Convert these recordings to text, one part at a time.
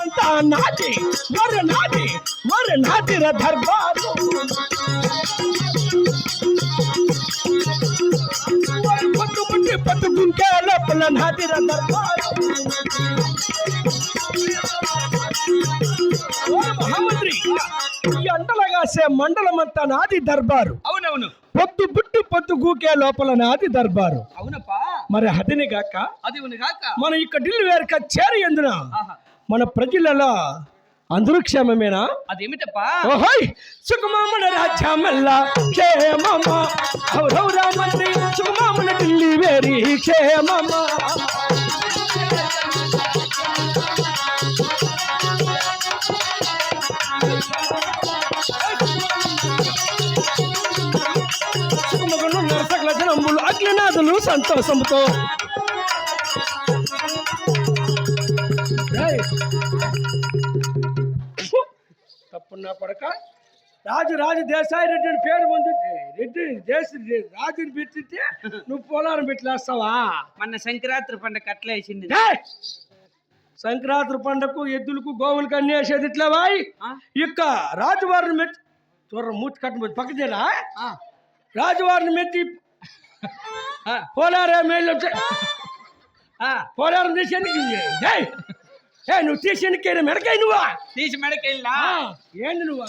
అంతా నాటి మరు నాటి మరు నాటిర దర్బారు. పట్టు పుట్టి పట్టుకుంటే లోపల నాటిర దర్బారు. మహామంత్రి అంటలగాసే మండలం అంతా నాది దర్బారు. అవునవును. పొత్తు పొత్తు గూకే లోపల నాది దర్బారు. మరి అదిని గాక అది గాక మనం ఇక్కడ ఢిల్లీ వేరక చేరి ఎందున? మన ప్రజలలో అందరూ క్షేమమేనా అదేమిటప్పా? ఓహోయ్! సుఖమామన రాజ్యమల్ల సుఖమామన ఢిల్లీ వేరి అగ్నినాథులు సంతోషముతో నా కొడక రాజు రాజు దేశాయి రెడ్డి అని పేరు ఉంది రెడ్డి దేశ రాజుని పెట్టితే నువ్వు పోలారం పెట్టిలేస్తావా మొన్న సంక్రాంతి పండుగ అట్లా వేసింది ఏయ్! సంక్రాంతి పండగకు ఎద్దులకు గోవులకు అన్ని వేసేది ఇట్లా వాయి? ఇక్క రాజువారిని మెచ్చి చూడ మూతి కట్టబోతు పక్కదేనా ఆ. రాజువారిని మెచ్చి ఆ. పోలారే మేలు. పోలారం తీసేందుకు ఏయ్! ఏయ్, నువ్వు తీసేందుకే మెడకాయ నువ్వా? తీసి మెడకెళ్ళా ఆ, ఏంది నువ్వు?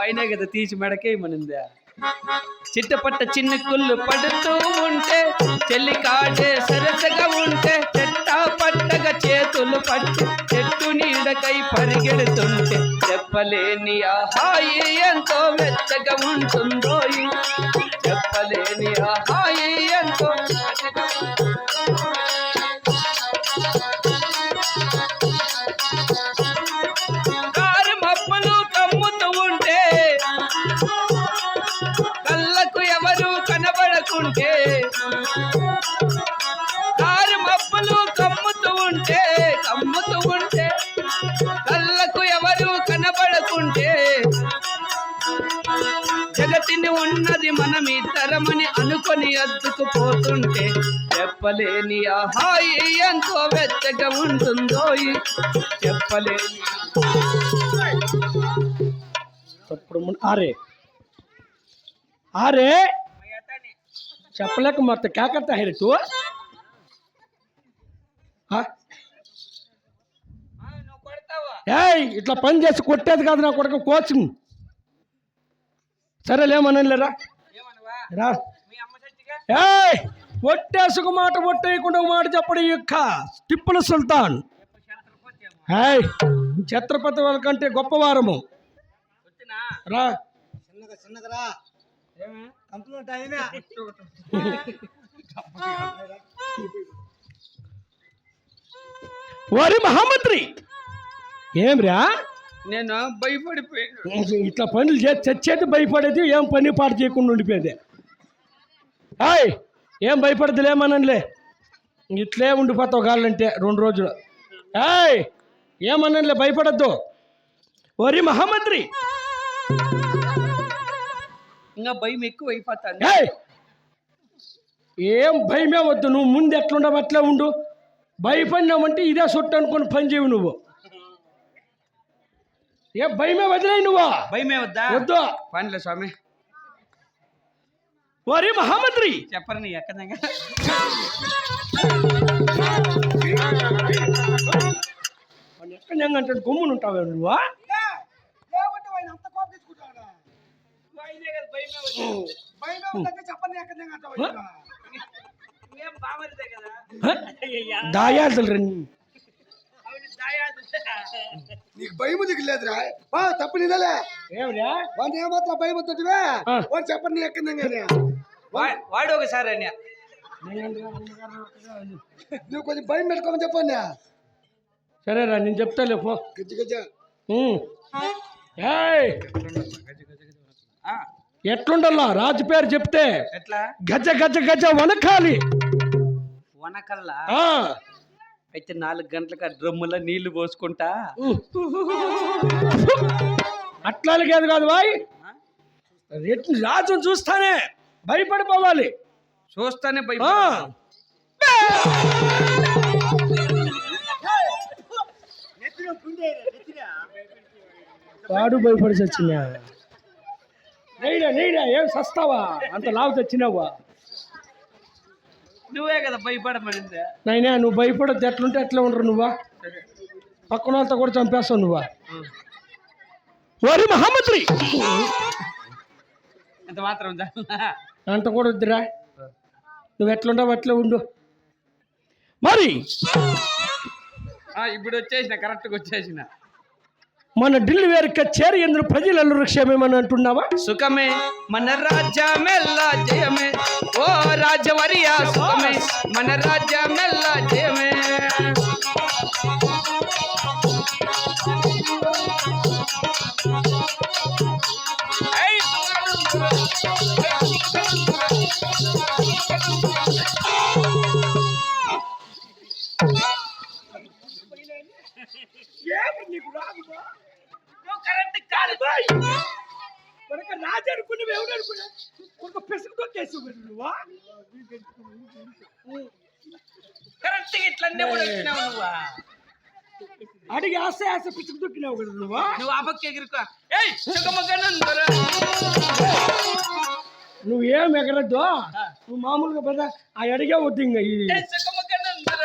అయినా కదా తీసి మెడకేయమనిందా చిట్టపట్ట చిన్న కుళ్ళు పడుతూ ఉంటే చెల్లి కాడే సరసగా ఉంటే చెట్ట పట్టగ చేతులు పట్టి చెట్టు నీడకై పరిగెడుతుంటే చెప్పలేని ఆ హాయి ఎంతో వెచ్చగా ఉంటుందో ఉన్నది మనం ఇద్దరమని అనుకొని అద్దుకుపోతుంటే చెప్పలేని ఆ హాయి ఎంతో వెచ్చగా ఉంటుందో చెప్పలేని ఆరే. ఆరే. చెప్పలేక మొత్తం? నువ్వు కొడతావా? ఏయ్ ఇట్లా పని చేసి కొట్టేది కాదు నా కొడుకు కోచింగ్. సరేలేమనలేరా రా. ఒట్టేసుకు మాట ఒట్టేయకుండా మాట చెప్పడం యొక్క టిప్పుల సుల్తాన్. హాయ్ ఛత్రపతి వాళ్ళ కంటే గొప్పవారము. రా. రా చిన్నగా ఏం రా? నేను? భయపడిపోయాను. ఇట్లా పనులు చేసి చచ్చేది భయపడేది ఏం పని పాటు చేయకుండా ఉండిపోయేది. హాయ్ ఏం భయపడదులేమనలే ఇట్లే ఉండిపోతావు కాళ్ళంటే రెండు రోజులు. ఏయ్ ఏమనలే భయపడద్దు. ఓరి మహామంత్రి ఇంకా భయం ఎక్కువ అయిపోతాను ఏం భయమే వద్దు నువ్వు ముందు ఎట్లుండవు అట్లే ఉండు. భయపడినావంటే ఇదే సొట్టు అనుకొని పని చేయవు నువ్వు. ఏ భయమే వదిలే నువ్వు. భయమే వద్దా? వద్దు. పనిలే స్వామి. ఓరి మహామంత్రి. చెప్పరు నీ ఎక్కదంగా వాడిని ఎక్కడ అంటే గమ్మున ఉంటావు నువ్వు? లేకపోతే వాడిని అంత కోపం తెచ్చుకుంటాడా భయమే ఉందంటే చెప్పండి ఎక్కడ ఏం బామరిదే కదా దాయాదులు రండి నీకు భయం దిగలేదురా బా తప్పు నిదలే ఏమిరా? వాడిని ఏమాత్రం భయం వద్దువే. వాడు చెప్పండి ఎక్కడ వా- వాడు ఒకసారి అన్య నువ్వు కొంచెం భయం పెట్టుకోమని చెప్పండి సరేరా నేను చెప్తాలే పో. గజ్జి గజ్జ. ఎట్లుండల్లా రాజు పేరు చెప్తే ఎట్లా? గజ గజ గజ వనకాలి. వనకల్లా? అయితే నాలుగు గంటలకు ఆ డ్రమ్ములో నీళ్ళు పోసుకుంటా. అట్లా కాదు కాదు బాయ్. ఆ? రాజును చూస్తానే భయపడిపోవాలి. చూస్తానే భయ. వాడు భయపడి చచ్చినా. నెయ్యడా నెయ్యడా ఏం సస్తావా? అంత లావు తెచ్చినావా? నువ్వే కదా భయపడమనింది నైనా నువ్వు భయపడద్దు. ఎట్లుంటే ఎట్లా ఉండరు నువ్వా? పక్కన వాళ్ళతో కూడా చంపేస్తావు నువ్వా? వరి మహమ్మద్రి ఎంత మాత్రం? అంట కూడా వద్దురా. నువ్వు ఎట్లుంటావు అట్లా ఉండు. మరి! ఆ, ఇప్పుడు వచ్చేసిన కరెక్ట్గా వచ్చేసిన. మన ఢిల్లీ వేరు చేరి ఎందుకు ప్రజలందరూ క్షేమేమని అంటున్నావా? సుఖమే మన రాజ్యమెల్ల జయమే. ఓ రాజవరియా సుఖమే మన రాజ్యమెల్ల జయమే. Hey! కరెక్ట్ ఇట్లనే కూడా వచ్చినావు నువ్వా. అడిగి ఆశ ఆశ పిసుకు తొక్కినావు కదా నువ్వా? నువ్వు ఆ పక్క ఎగురుకో. ఏయ్ సుఖమగనందర నువ్వు ఏం ఎగరద్దు? నువ్వు మామూలుగా పెద్ద ఆ అడిగే వద్దు ఇంకా సుఖమగనందర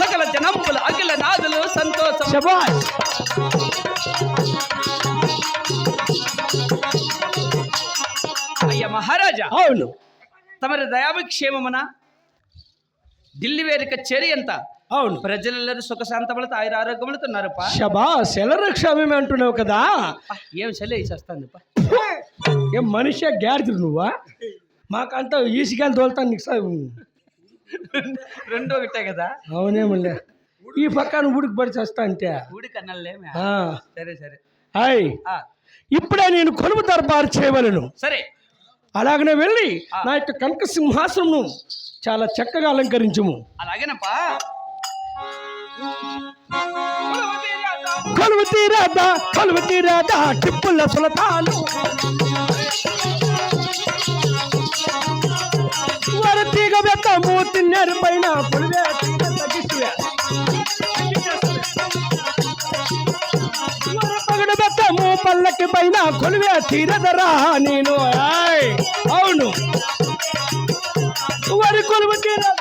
సకల జనంబుల అఖిల నాదులు సంతోషం. శబాష్! మహారాజా అవును. తమరి దయాభిక్షేమమున ఢిల్లీ వేరిక చెరి ఎంత? అవును. ప్రజలందరూ సుఖ శాంతములతో ఆయుర ఆరోగ్యములతో ఉన్నారుపా. శబాష్ ఎలర క్షేమమే అంటున్నావు కదా? ఏం వేసేస్తుంది పా ఏం మనిషి గ్యారెజ్ నువ్వా? మాకంతా ఈసికాయలు తోలుతాను నీకు సా- రెండో ఒకటే కదా? అవునేమలే ఈ పక్కన ఉడికి పడి చేస్తా అంతే ఊడి కన్నలేమే ఆ. సరే సరే. హాయ్. ఇప్పుడే నేను కొలువు దర్బారు చేయవలను. సరే. అలాగనే వెళ్ళి నా యొక్క కనక సింహాసనం చాలా చక్కగా అలంకరించము. అలాగేనప్పా? కొలువు తీరాదా కొలువు తీరాదా టిప్పుల సులతాను. వర తీగ వెత్త మూతి కొలువే పల్లకి పైన కొలువే తీరదరా నేను. అవును. వరి కొలువు తీరాదా?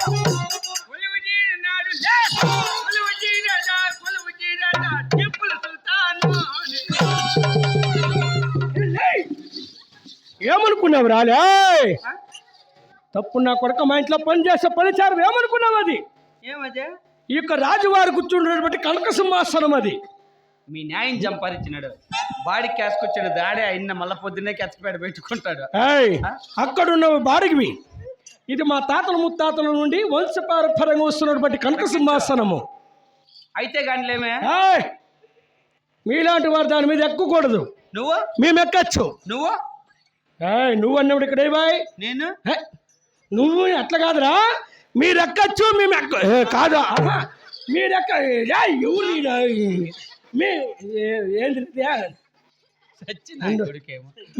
ఏమనుకున్నావు రాలే? తప్పు నా కొడుక మా ఇంట్లో పని చేసే పనిచారు ఏమనుకున్నావు అది? ఏమదే? ఈ యొక్క రాజువారు కూర్చున్నటువంటి కనక సింహాసనం అది. మీ న్యాయం సంపాదించినాడు బాడీ క్యాసుకొచ్చాడు దాడే అయిన మళ్ళా పొద్దున్నే కెచ్చపేట పెట్టుకుంటాడు ఏయ్ అక్కడున్న బాడిగివి ఇది మా. తాతల ముత్తాతల నుండి వంశపారపరంగా వస్తున్నటువంటి కనక సింహాసనము. అయితే ఏయ్ మీలాంటి వారు దాని మీద ఎక్కకూడదు. నువ్వు? మేము ఎక్కచ్చు నువ్వు నువ్వు అన్నప్పుడు ఇక్కడ బాయ్. నేను? నువ్వు అట్లా కాదురా. మీరు ఎక్కచ్చు మేము ఎక్క కాదు. మీరు ఎక్క ఎవరు? మీ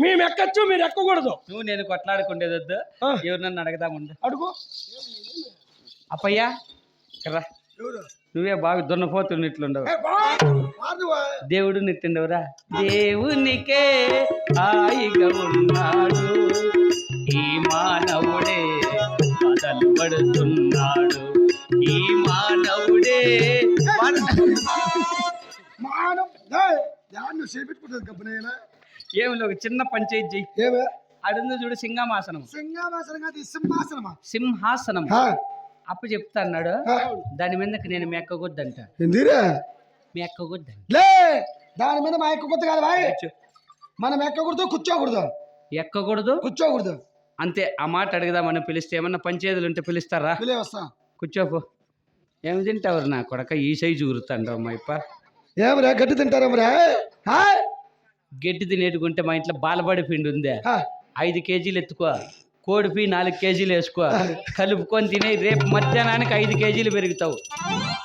మేము ఎక్కచ్చు మీరు ఎక్కకూడదు. నువ్వు నేను కొట్లాడుకుండేది వద్దు. ఆ. ఎవరినన్ను అడగదాముండు అడుగు. అప్పయ్యా కర్రా ఎవరు? నువ్వే బాగా దున్నపోతున్నట్లుండవు. దేవుడు నెట్టిండవురా దేవునికే హాయిగా ఉన్నాడు. ఈ మానవుడే బాధలు పడుతున్నాడు ఈ మానవుడే నువ్వు చేపెట్టుకుంటుంది గబ్బనైనా ఏమి ఒక చిన్న పంచాయతీ చెయ్యి. ఏమే? అడుంది చూడు సింహాసనం. సింహాసనం కాదు సింహాసనమా? సింహాసనం. అప్పు చెప్తా అన్నాడు. దాని మీదకి నేను మెక్కగొద్దంట. మెక్కగొద్దంట. లే దాని మీద మా ఎక్క కాదు బాయ్. మనం ఎక్కకూడదు కూర్చోకూడదు. ఎక్కకూడదు? కూర్చోకూడదు. అంతే ఆ మాట అడుగుదామని పిలిస్తే ఏమన్నా పంచాయతీలు ఉంటే పిలుస్తారా? పిలే వస్తా. కూర్చోపో. ఏమి తింటావు నా కొడక? ఈ సైజు ఊరుతాండ్రు అమ్మాయిప్ప ఏమరా గడ్డి తింటారమ్మరా ఆ? గడ్డి తినేటుకుంటే మా ఇంట్లో బాలబడి పిండి ఉందే. ఐదు కేజీలు ఎత్తుకో. కోడిపి నాలుగు కేజీలు వేసుకో. కలుపుకొని తినే రేపు మధ్యాహ్నానికి ఐదు కేజీలు పెరుగుతావు.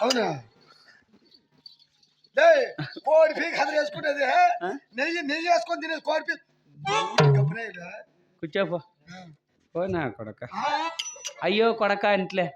అవునా? కోడి పీక్ హదర వేసుకునేది నెయ్యి నెయ్యి వేసుకొని తినేది కోడి? కూర్చోపో. నా కొడక. అయ్యో కొడక అంట్లే.